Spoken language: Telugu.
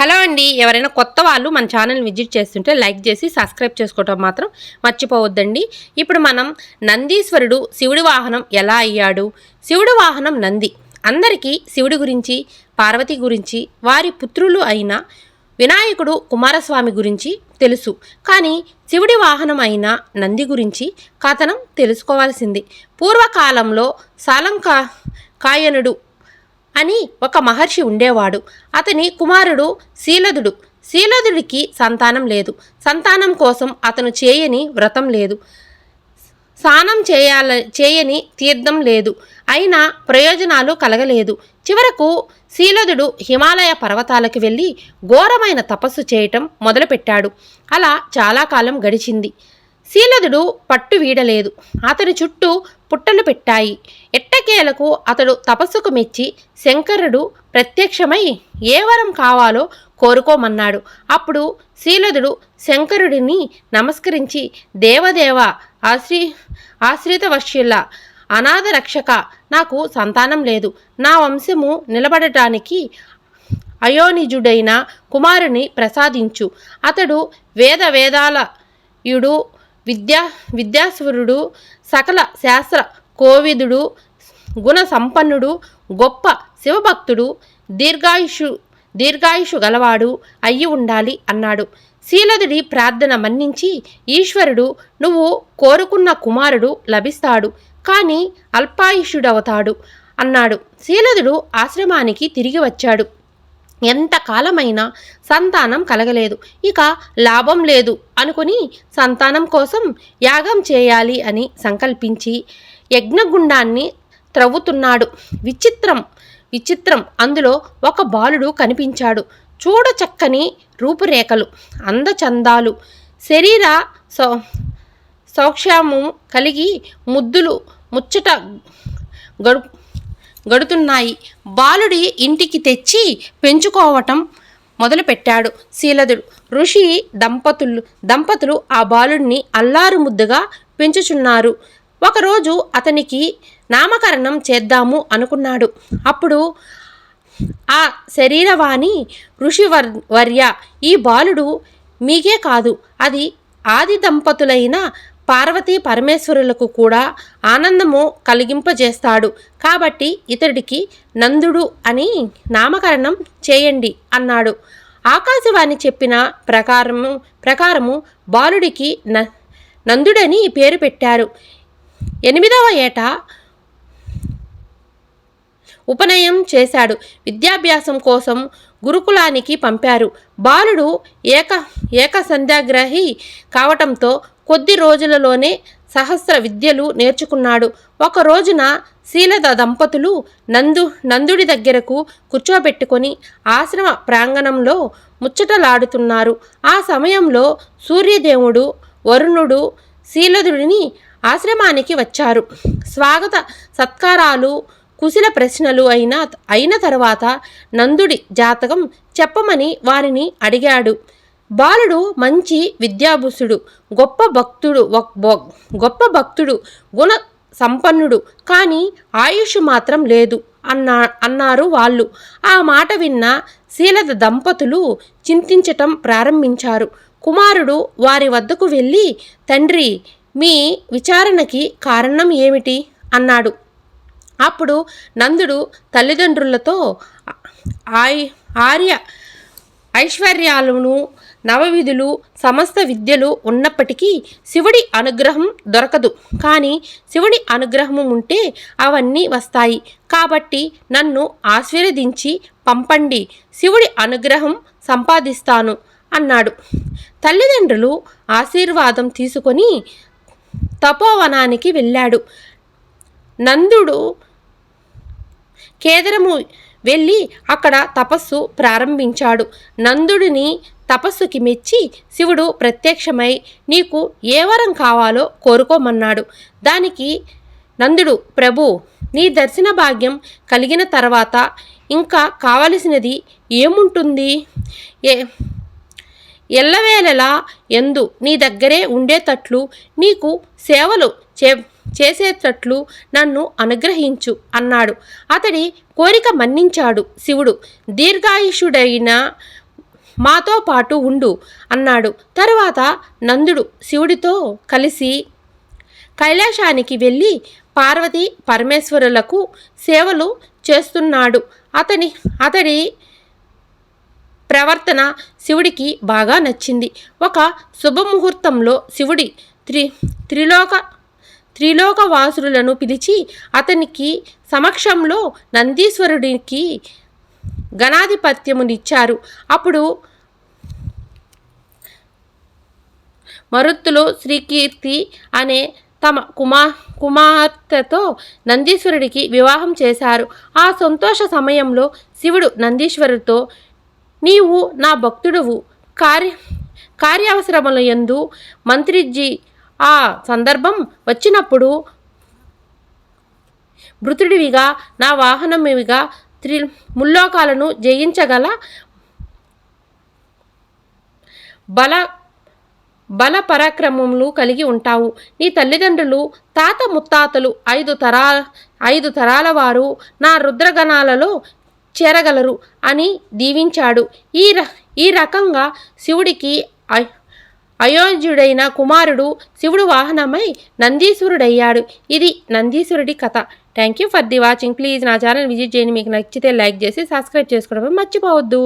హలో అండి. ఎవరైనా కొత్త వాళ్ళు మన ఛానల్ విజిట్ చేస్తుంటే లైక్ చేసి సబ్స్క్రైబ్ చేసుకోవటం మాత్రం మర్చిపోవద్దండి. ఇప్పుడు మనం నందీశ్వరుడు శివుడి వాహనం ఎలా అయ్యాడు? శివుడి వాహనం నంది. అందరికీ శివుడి గురించి పార్వతి గురించి వారి పుత్రులు అయిన వినాయకుడు కుమారస్వామి గురించి తెలుసు. కానీ శివుడి వాహనం అయిన నంది గురించి కథనం తెలుసుకోవాల్సింది. పూర్వకాలంలో సాలంకా కాయనుడు అని ఒక మహర్షి ఉండేవాడు. అతని కుమారుడు శీలదుడు. శీలదుడికి సంతానం లేదు. సంతానం కోసం అతను చేయని వ్రతం లేదు. స్నానం చేయాల చేయని తీర్థం లేదు. అయినా ప్రయోజనాలు కలగలేదు. చివరకు శీలదుడు హిమాలయ పర్వతాలకు వెళ్ళి ఘోరమైన తపస్సు చేయటం మొదలుపెట్టాడు. అలా చాలా కాలం గడిచింది. శీలదుడు పట్టు వీడలేదు. అతని చుట్టూ పుట్టలు పెట్టాయి. ఎట్టకేలకు అతడు తపస్సుకు మెచ్చి శంకరుడు ప్రత్యక్షమై ఏ వరం కావాలో కోరుకోమన్నాడు. అప్పుడు శీలదుడు శంకరుడిని నమస్కరించి దేవదేవ ఆశ్రీ ఆశ్రిత వశ్యుల అనాథ రక్షక నాకు సంతానం లేదు. నా వంశము నిలబడటానికి అయోనిజుడైన కుమారుని ప్రసాదించు. అతడు వేద వేదాలయుడు విద్యా విద్యాశ్వరుడు సకల శాస్త్ర కోవిదుడు గుణ సంపన్నుడు గొప్ప శివభక్తుడు దీర్ఘాయుషు దీర్ఘాయుషు గలవాడు అయ్యి ఉండాలి అన్నాడు. శీలదుడి ప్రార్థన మన్నించి ఈశ్వరుడు నువ్వు కోరుకున్న కుమారుడు లభిస్తాడు కానీ అల్పాయుషుడవుతాడు అన్నాడు. శీలదుడు ఆశ్రమానికి తిరిగి వచ్చాడు. ఎంతకాలమైనా సంతానం కలగలేదు. ఇక లాభం లేదు అనుకుని సంతానం కోసం యాగం చేయాలి అని సంకల్పించి యజ్ఞగుండాన్ని త్రవ్వుతున్నాడు. విచిత్రం విచిత్రం. అందులో ఒక బాలుడు కనిపించాడు. చూడ చక్కని రూపురేఖలు అందచందాలు శరీర సౌ సౌక్ష్యము కలిగి ముద్దులు ముచ్చట గడు గడుతున్నాయి. బాలుడి ఇంటికి తెచ్చి పెంచుకోవటం మొదలుపెట్టాడు శీలదుడు. ఋషి దంపతులు దంపతులు ఆ బాలుడిని అల్లారు ముద్దుగా పెంచుచున్నారు. ఒకరోజు అతనికి నామకరణం చేద్దాము అనుకున్నాడు. అప్పుడు ఆ శరీరవాణి ఋషి వర్ వర్య ఈ బాలుడు మీకే కాదు. అది ఆది దంపతులైన పార్వతీ పరమేశ్వరులకు కూడా ఆనందము కలిగింపజేస్తాడు. కాబట్టి ఇతడికి నందుడు అని నామకరణం చేయండి అన్నాడు. ఆకాశవాణి చెప్పిన ప్రకారము ప్రకారము బాలుడికి న నందుడని పేరు పెట్టారు. ఎనిమిదవ ఏట ఉపనయం చేశాడు. విద్యాభ్యాసం కోసం గురుకులానికి పంపారు. బాలుడు ఏక ఏక సంధ్యాగ్రహి కావటంతో కొద్ది రోజులలోనే సహస్ర విద్యలు నేర్చుకున్నాడు. ఒక రోజున శీలద దంపతులు నందు నందుడి దగ్గరకు కూర్చోబెట్టుకొని ఆశ్రమ ప్రాంగణంలో ముచ్చటలాడుతున్నారు. ఆ సమయంలో సూర్యదేవుడు వరుణుడు శీలదుడిని ఆశ్రమానికి వచ్చారు. స్వాగత సత్కారాలు కుశల ప్రశ్నలు అయిన అయిన తర్వాత నందుడి జాతకం చెప్పమని వారిని అడిగాడు. బాలుడు మంచి విద్యాభుసుడు గొప్ప భక్తుడు గొప్ప భక్తుడు గుణ సంపన్నుడు కానీ ఆయుష్ మాత్రం లేదు అన్నా అన్నారు వాళ్ళు. ఆ మాట విన్న శీలద దంపతులు చింతించటం ప్రారంభించారు. కుమారుడు వారి వద్దకు వెళ్ళి తండ్రి మీ విచారణకి కారణం ఏమిటి? అన్నాడు. అప్పుడు నందుడు తల్లిదండ్రులతో ఆయ్ ఆర్య ఐశ్వర్యాలను నవవిధులు సమస్త విద్యలు ఉన్నప్పటికీ శివుడి అనుగ్రహం దొరకదు. కానీ శివుడి అనుగ్రహం ఉంటే అవన్నీ వస్తాయి. కాబట్టి నన్ను ఆశీర్వదించి పంపండి. శివుడి అనుగ్రహం సంపాదిస్తాను అన్నాడు. తల్లిదండ్రులు ఆశీర్వాదం తీసుకొని తపోవనానికి వెళ్ళాడు. నందుడు కేదరము వెళ్ళి అక్కడ తపస్సు ప్రారంభించాడు. నందుడిని తపస్సుకి మెచ్చి శివుడు ప్రత్యక్షమై నీకు ఏ వరం కావాలో కోరుకోమన్నాడు. దానికి నందుడు ప్రభు నీ దర్శన భాగ్యం కలిగిన తర్వాత ఇంకా కావలసినది ఏముంటుంది? ఏ ఎల్లవేళలా ఎందు నీ దగ్గరే ఉండేటట్లు నీకు సేవలు చే చేసేటట్లు నన్ను అనుగ్రహించు అన్నాడు. అతడి కోరిక మన్నించాడు. శివుడు దీర్ఘాయుషుడైన మాతో పాటు ఉండు అన్నాడు. తరువాత నందుడు శివుడితో కలిసి కైలాసానికి వెళ్ళి పార్వతి పరమేశ్వరులకు సేవలు చేస్తున్నాడు. అతని అతడి ప్రవర్తన శివుడికి బాగా నచ్చింది. ఒక శుభముహూర్తంలో శివుడి త్రి త్రిలోక త్రిలోకవాసులను పిలిచి అతనికి సమక్షంలో నందీశ్వరుడికి గణాధిపత్యమునిచ్చారు. అప్పుడు మరుత్తులు శ్రీకీర్తి అనే తమ కుమా కుమార్తెతో నందీశ్వరుడికి వివాహం చేశారు. ఆ సంతోష సమయంలో శివుడు నందీశ్వరుడితో నీవు నా భక్తుడువు. కార్య కార్యావసరముల యందు మంత్రిజీ ఆ సందర్భం వచ్చినప్పుడు మృతుడివిగా నా వాహనమివిగా త్రి ముల్లోకాలను జయించగల బల బల పరాక్రమములు కలిగి ఉంటావు. నీ తల్లిదండ్రులు తాత ముత్తాతలు ఐదు తరా ఐదు తరాల వారు నా రుద్రగణాలలో చేరగలరు అని దీవించాడు. ఈ ర ఈ రకంగా శివుడికి అయోధ్యుడైన కుమారుడు శివుడు వాహనమై నందీశ్వరుడయ్యాడు. ఇది నందీశ్వరుడి కథ. Thank you for the watching please నా ఛానల్ విజిట్ చేయండి. మీకు నచ్చితే లైక్ చేసి సబ్స్క్రైబ్ చేసుకోవడం మర్చిపోవద్దు.